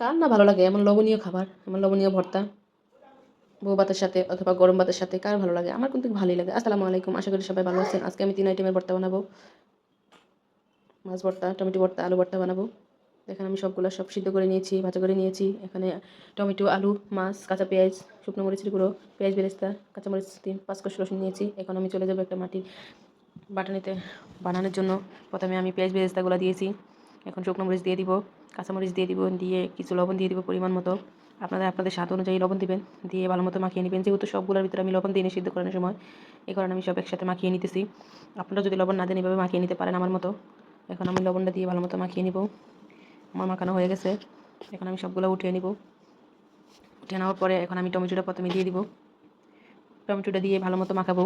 কার না ভালো লাগে, এমন লবণীয় খাবার, এমন লবণীয় ভর্তা। বউ ভাতের সাথে অথবা গরম ভাতের সাথে কার ভালো লাগে? আমার কিন্তু ভালোই লাগে। আসসালামু আলাইকুম, আশা করি সবাই ভালো আছেন। আজকে আমি তিন আইটেমের ভর্তা বানাবো। মাছ ভর্তা, টমেটো ভর্তা, আলু ভর্তা বানাবো। দেখেন আমি সবগুলো সব সিদ্ধ করে নিয়েছি, ভাজা করে নিয়েছি। এখানে টমেটো, আলু, মাছ, কাঁচা পেঁয়াজ, শুকনো মরিচের গুঁড়ো, পেঁয়াজ, বেরেস্তা কাঁচা মরিচ তিন, পাঁচ কষ রসুন নিয়েছি। এখন আমি চলে যাব একটা মাটির বাটানিতে বানানোর জন্য। প্রথমে আমি পেঁয়াজ, বেরেস্তাগুলো দিয়েছি। এখন শুকনো মরিচ দিয়ে দিব কাঁচামরিচ দিয়ে দিব, দিয়ে কিছু লবণ দিয়ে দিব পরিমাণ মতো। আপনারা আপনাদের স্বাদ অনুযায়ী লবণ দিবেন, দিয়ে ভালো মতো মাখিয়ে নেবেন। যেহেতু সবগুলোর ভিতরে আমি লবণ দিই সিদ্ধ করানোর সময় এই কারণে আমি সব একসাথে মাখিয়ে নিতেছি। আপনারা যদি লবণ না দেন এভাবে মাখিয়ে নিতে পারেন আমার মতো। এখন আমি লবণটা দিয়ে ভালো মতো মাখিয়ে নিব। আমার মাখানো হয়ে গেছে। এখন আমি সবগুলো উঠিয়ে নিব। উঠিয়ে নেওয়ার পরে এখন আমি টমেটোটা প্রথমে দিয়ে দিব। টমেটোটা দিয়ে ভালো মতো মাখাবো।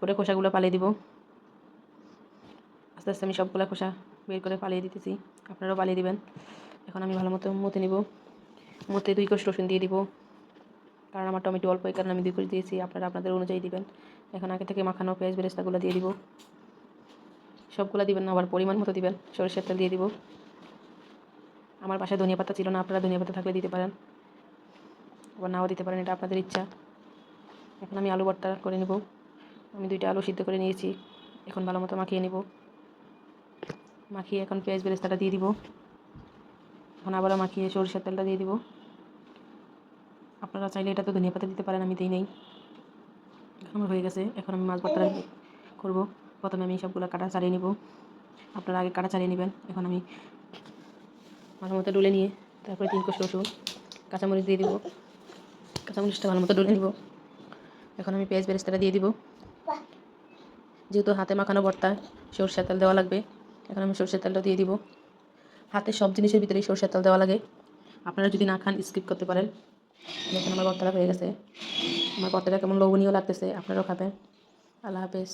পরে খোসাগুলো পালিয়ে দিব। আস্তে আস্তে আমি সবগুলো খোসা বের করে পালিয়ে দিতেছি। আপনারাও পালিয়ে দিবেন। এখন আমি ভালো মতো মতে নিব। মতে দুই কোষ রসুন দিয়ে দিব। কারণ আমার টমেটো অল্প, এই কারণে আমি দুই কোষ দিয়েছি। আপনারা আপনাদের অনুযায়ী দিবেন। এখন আগে থেকে মাখানো পেঁয়াজ বেরেস্তাগুলো দিয়ে দিব। সবগুলো দিবেন না, আবার পরিমাণ মতো দিবেন। সরিষার তেল দিয়ে দিব। আমার বাসায় ধনিয়া পাতা ছিল না, আপনারা ধনিয়া পাতা থাকলে দিতে পারেন। আবার নাও দিতে পারেন, এটা আপনাদের ইচ্ছা। এখন আমি আলু ভর্তা করে নেব। আমি দুইটা আলু সিদ্ধ করে নিয়েছি। এখন ভালো মতো মাখিয়ে নেব। মাখিয়ে এখন পেঁয়াজ বেরেস্তাটা দিয়ে দিব। এখন আবারও মাখিয়ে সরিষার তেলটা দিয়ে দিব। আপনারা চাইলে এটা তো ধনিয়া পাতা দিতে পারেন, আমি দিই নেই। আমার হয়ে গেছে, এখন আমি মাছ ভর্তা করব। প্রথমে আমি সবগুলো কাটা চালিয়ে নিব। আপনারা আগে কাটা চালিয়ে নেবেন। এখন আমি ভালো মতো ডুলে নিয়ে তারপরে তিন কোষ রসুন, কাঁচামরিচ দিয়ে দিব। কাঁচামরিচটা ভালো মতো ডুলে নিব। এখন আমি পেঁয়াজ বেরেস্তাটা দিয়ে দিব। যেহেতু হাতে মাখানো ভর্তা, সরষের তেল দেওয়া লাগবে। এখন আমি সর্ষের তেলটা দিয়ে দিব। হাতে সব জিনিসের ভিতরে সর্ষের তেল দেওয়া লাগে। আপনারা যদি না খান স্কিপ করতে পারেন। দেখেন আমার ভর্তাটা হয়ে গেছে। আমার ভর্তাটা কেমন লোভনীয় লাগতেছে, আপনারাও খাবেন। আল্লাহ হাফেজ।